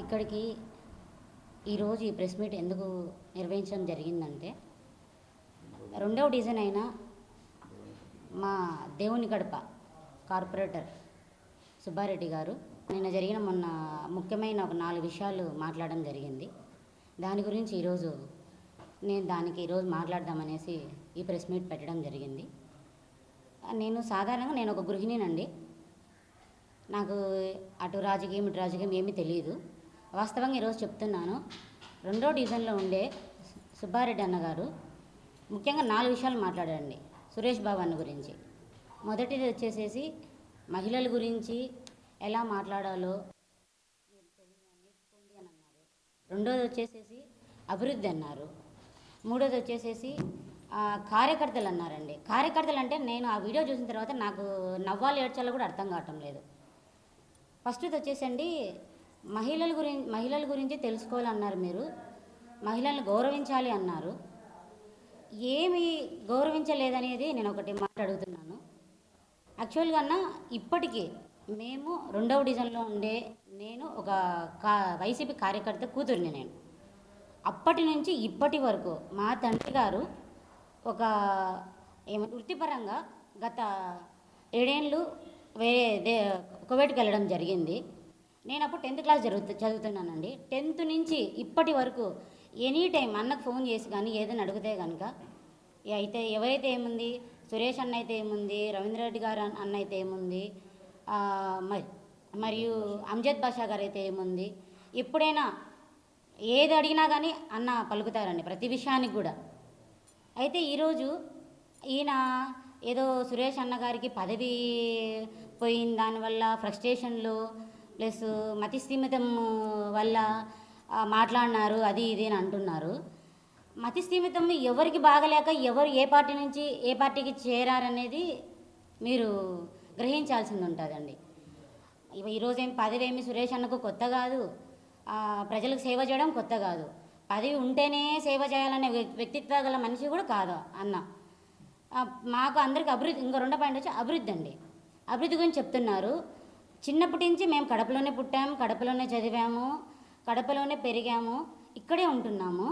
ఇక్కడికి ఈరోజు ఈ ప్రెస్ మీట్ ఎందుకు నిర్వహించడం జరిగిందంటే రెండవ డిజైన్ అయిన మా దేవుని గడప కార్పొరేటర్ సుబ్బారెడ్డి గారు నిన్న జరిగిన మొన్న ముఖ్యమైన ఒక నాలుగు విషయాలు మాట్లాడడం జరిగింది. దాని గురించి ఈరోజు నేను దానికి ఈరోజు మాట్లాడదామనేసి ఈ ప్రెస్ మీట్ పెట్టడం జరిగింది. నేను సాధారణంగా నేను ఒక గృహిణినండి. నాకు అటు రాజకీయం ఇటు రాజకీయం ఏమీ తెలియదు వాస్తవంగా ఈరోజు చెప్తున్నాను. రెండో డివిజన్లో ఉండే సుబ్బారెడ్డి అన్నగారు ముఖ్యంగా నాలుగు విషయాలు మాట్లాడండి సురేష్ బాబు అన్న గురించి. మొదటిది వచ్చేసేసి మహిళల గురించి ఎలా మాట్లాడాలో మీరు నేర్చుకోండి అని అన్నారు. రెండోది వచ్చేసేసి అభివృద్ధి అన్నారు. మూడోది వచ్చేసేసి కార్యకర్తలు అన్నారండి. కార్యకర్తలు అంటే నేను ఆ వీడియో చూసిన తర్వాత నాకు నవ్వాలి ఏడ్చాలో కూడా అర్థం కావటం లేదు. ఫస్ట్ వచ్చేసండి మహిళల గురించి మహిళల గురించి తెలుసుకోవాలన్నారు మీరు. మహిళలను గౌరవించాలి అన్నారు. ఏమి గౌరవించలేదనేది నేను ఒకటి మాట్లాడుగుతున్నాను యాక్చువల్గా అన్న ఇప్పటికీ మేము రెండవ డివిజన్లో ఉండే నేను ఒక కా వైసీపీ కార్యకర్త కూతురిని నేను. అప్పటి నుంచి ఇప్పటి వరకు మా తండ్రి గారు ఒక ఏమ వృత్తిపరంగా గత ఏడేళ్ళు వేరే దే కువైట్కి వెళ్ళడం జరిగింది. నేను అప్పుడు టెన్త్ క్లాస్ జరుగుతు చదువుతున్నానండి. టెన్త్ నుంచి ఇప్పటి వరకు ఎనీ టైం అన్నకు ఫోన్ చేసి కానీ ఏదైనా అడిగితే కనుక అయితే ఎవరైతే ఏముంది సురేష్ అన్న అయితే ఏముంది రవీంద్రరెడ్డి గారు అన్న- అన్న అయితే ఏముంది మరి మరియు అంజద్ బాషా గారు అయితే ఏముంది ఎప్పుడైనా ఏది అడిగినా కానీ అన్న పలుకుతారండి ప్రతి విషయానికి కూడా. అయితే ఈరోజు ఈయన ఏదో సురేష్ అన్న గారికి పదవి పోయిన దానివల్ల ఫ్రస్ట్రేషన్లు ప్లస్ మతి స్థిమితం వల్ల మాట్లాడినారు అది ఇది అని అంటున్నారు. మతి స్థిమితం ఎవరికి బాగలేక ఎవరు ఏ పార్టీ నుంచి ఏ పార్టీకి చేరారనేది మీరు గ్రహించాల్సింది ఉంటుందండి. ఈరోజు ఏం పదవేమి సురేష్ అన్నకు కొత్త కాదు. ప్రజలకు సేవ చేయడం కొత్త కాదు. పదవి ఉంటేనే సేవ చేయాలనే వ్యక్- వ్యక్తిత్వ గల మనిషి కూడా కాదు అన్న. మాకు అందరికి అభివృద్ధి ఇంకో రెండో పాయింట్ వచ్చి అభివృద్ధి అండి. అభివృద్ధి గురించి చెప్తున్నారు. చిన్నప్పటి నుంచి మేము కడపలోనే పుట్టాము కడపలోనే చదివాము కడపలోనే పెరిగాము ఇక్కడే ఉంటున్నాము.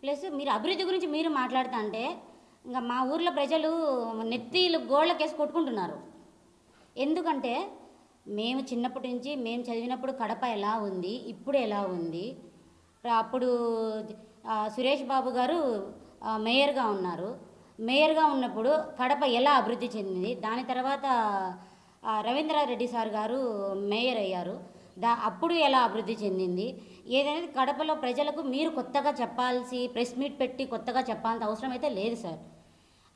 ప్లస్ మీరు అభివృద్ధి గురించి మీరు మాట్లాడుతా అంటే ఇంకా మా ఊర్లో ప్రజలు నెత్తిలు గోళ్ళకేసి కొట్టుకుంటున్నారు. ఎందుకంటే మేము చిన్నప్పటి నుంచి మేము చదివినప్పుడు కడప ఎలా ఉంది ఇప్పుడు ఎలా ఉంది? అప్పుడు సురేష్ బాబు గారు మేయర్గా ఉన్నారు. మేయర్గా ఉన్నప్పుడు కడప ఎలా అభివృద్ధి చెందింది? దాని తర్వాత రవీంద్రారెడ్డి సార్ గారు మేయర్ అయ్యారు. దా అప్పుడు ఎలా అభివృద్ధి చెందింది? ఏదైనా కడపలో ప్రజలకు మీరు కొత్తగా చెప్పాల్సి ప్రెస్ మీట్ పెట్టి కొత్తగా చెప్పాల్సిన అవసరం అయితే లేదు సార్.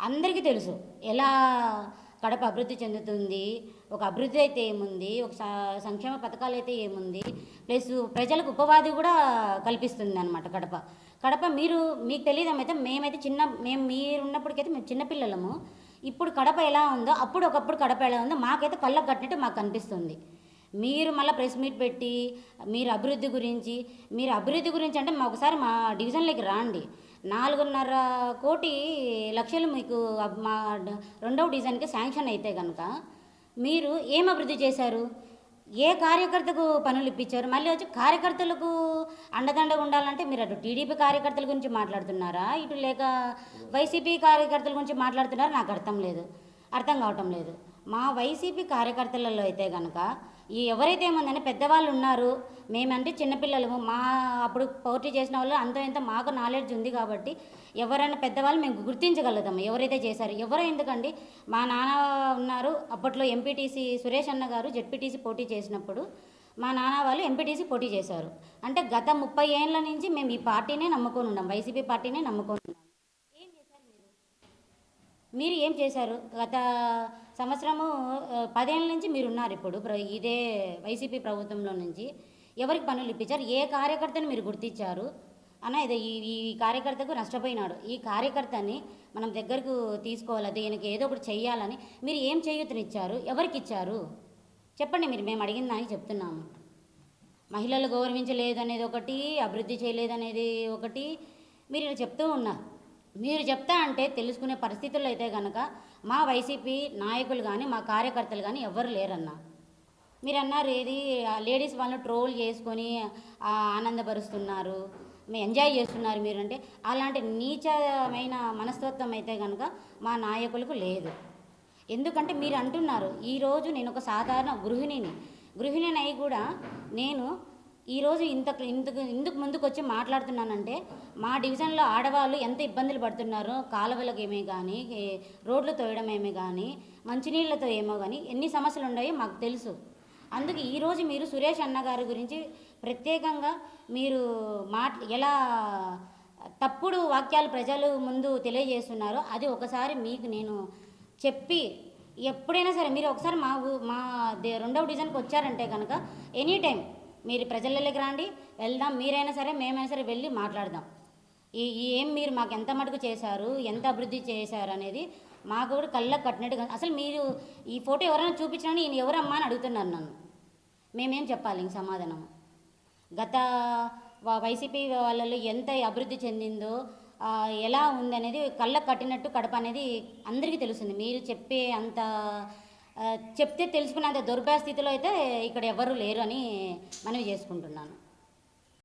అందరికీ తెలుసు ఎలా కడప అభివృద్ధి చెందుతుంది ఒక అభివృద్ధి అయితే ఏముంది ఒక సంక్షేమ పథకాలు అయితే ఏముంది ప్లస్ ప్రజలకు ఉపాధి కూడా కల్పిస్తుంది అనమాట కడప. కడప మీరు మీకు తెలియదమైతే మేమైతే చిన్న మేము మీరు ఉన్నప్పటికైతే మేము చిన్నపిల్లలము. ఇప్పుడు కడప ఎలా ఉందో అప్పుడు ఒకప్పుడు కడప ఎలా ఉందో మాకైతే కళ్ళకు కట్టినట్టు మాకు కనిపిస్తుంది. మీరు మళ్ళీ ప్రెస్ మీట్ పెట్టి మీరు అభివృద్ధి గురించి మీరు అభివృద్ధి గురించి అంటే మా ఒకసారి మా డివిజన్లోకి రాండి. నాలుగున్నర కోటి లక్షలు మీకు మా రెండవ డివిజన్కి శాంక్షన్ అయితే కనుక మీరు ఏం అభివృద్ధి చేశారు? ఏ కార్యకర్తకు పనులు ఇప్పించారు? మళ్ళీ వచ్చి కార్యకర్తలకు అండదండగా ఉండాలంటే మీరు అటు టీడీపీ కార్యకర్తల గురించి మాట్లాడుతున్నారా? ఇటు లేక వైసీపీ కార్యకర్తల గురించి మాట్లాడుతున్నారా? నాకు అర్థం లేదు. అర్థం కావటం లేదు. మా వైసీపీ కార్యకర్తలలో అయితే కనుక ఈ ఎవరైతే ఏముందని పెద్దవాళ్ళు ఉన్నారు మేమంటే చిన్నపిల్లలము మా అప్పుడు పోటీ చేసిన వాళ్ళు అంత ఇంత మాకు నాలెడ్జ్ ఉంది కాబట్టి ఎవరైనా పెద్దవాళ్ళు మేము గుర్తించగలుగుతాము ఎవరైతే చేశారు. ఎవరో ఎందుకండి? మా నాన్న ఉన్నారు అప్పట్లో ఎంపీటీసీ సురేష్ అన్న గారు జెడ్పీటీసీ పోటీ చేసినప్పుడు మా నాన్న వాళ్ళు ఎంపీటీసీ పోటీ చేశారు. అంటే గత ముప్పై ఏళ్ళ నుంచి మేము ఈ పార్టీనే నమ్ముకొని ఉన్నాం వైసీపీ పార్టీనే నమ్ముకొని ఉన్నాం. మీరు ఏం చేశారు? గత సంవత్సరము పదేళ్ళ నుంచి మీరు ఉన్నారు ఇప్పుడు ప్ర- ఇదే వైసీపీ ప్రభుత్వంలో నుంచి. ఎవరికి పనులు ఇప్పించారు? ఏ కార్యకర్తను మీరు గుర్తించారు? అన్న ఇది ఈ ఈ కార్యకర్తకు నష్టపోయినాడు. ఈ కార్యకర్తని మనం దగ్గరకు తీసుకోవాలి? దీనికి ఏదో ఒకటి చేయాలని మీరు ఏం చేయూతనిచ్చారు? ఎవరికి ఇచ్చారు చెప్పండి మీరు మేము అడిగిందని దానికి చెప్తున్నాము. మహిళలు గౌరవించలేదు అనేది ఒకటి అభివృద్ధి చేయలేదు అనేది ఒకటి మీరు ఇలా చెప్తూ ఉన్నారు. మీరు చెప్తా అంటే తెలుసుకునే పరిస్థితుల్లో అయితే కనుక మా వైసీపీ నాయకులు కానీ మా కార్యకర్తలు కానీ ఎవ్వరు లేరన్నా. మీరు అన్నారు ఏది లేడీస్ వాళ్ళని ట్రోల్ చేసుకొని ఆనందపరుస్తున్నారు ఎంజాయ్ చేస్తున్నారు మీరు అంటే అలాంటి నీచమైన మనస్తత్వం అయితే కనుక మా నాయకులకు లేదు. ఎందుకంటే మీరు అంటున్నారు ఈరోజు నేను ఒక సాధారణ గృహిణిని. గృహిణిని అయి కూడా నేను ఈరోజు ఇంత ఇందుకు ఇందుకు ముందుకు వచ్చి మాట్లాడుతున్నానంటే మా డివిజన్లో ఆడవాళ్ళు ఎంత ఇబ్బందులు పడుతున్నారో కాలువలకు ఏమే కానీ రోడ్లు తోయడం ఏమే కానీ మంచినీళ్ళతో ఏమో కానీ ఎన్ని సమస్యలు ఉన్నాయో మాకు తెలుసు. అందుకే ఈరోజు మీరు సురేష్ అన్న గారి గురించి ప్రత్యేకంగా మీరు మాట్ ఎలా తప్పుడు వాక్యాలు ప్రజలు ముందు తెలియజేస్తున్నారో అది ఒకసారి మీకు నేను చెప్పి ఎప్పుడైనా సరే మీరు ఒకసారి మా ఊ- మా దే- రెండవ డివిజన్కి వచ్చారంటే కనుక ఎనీ టైం మీరు ప్రజలలోకి రండి వెళ్దాం మీరైనా సరే మేమైనా సరే వెళ్ళి మాట్లాడదాం. ఈ ఈ ఏం మీరు మాకు ఎంత మటుకు చేశారు ఎంత అభివృద్ధి చేశారు అనేది మాకు కూడా కళ్ళకు కట్టినట్టుగా అసలు మీరు ఈ ఫోటో ఎవరైనా చూపించినా ఈయన ఎవరమ్మా అని అడుగుతున్నారు నన్ను. మేమేం చెప్పాలి ఇంక సమాధానం? గత వైసీపీ వాళ్ళలో ఎంత అభివృద్ధి చెందిందో ఎలా ఉందనేది కళ్ళకు కట్టినట్టు కడప అనేది అందరికీ తెలుస్తుంది. మీరు చెప్పే అంత చెప్తే తెలుసుకునేంత దుర్భర స్థితిలో అయితే ఇక్కడ ఎవరు లేరు అని మనవి చేసుకుంటున్నాను.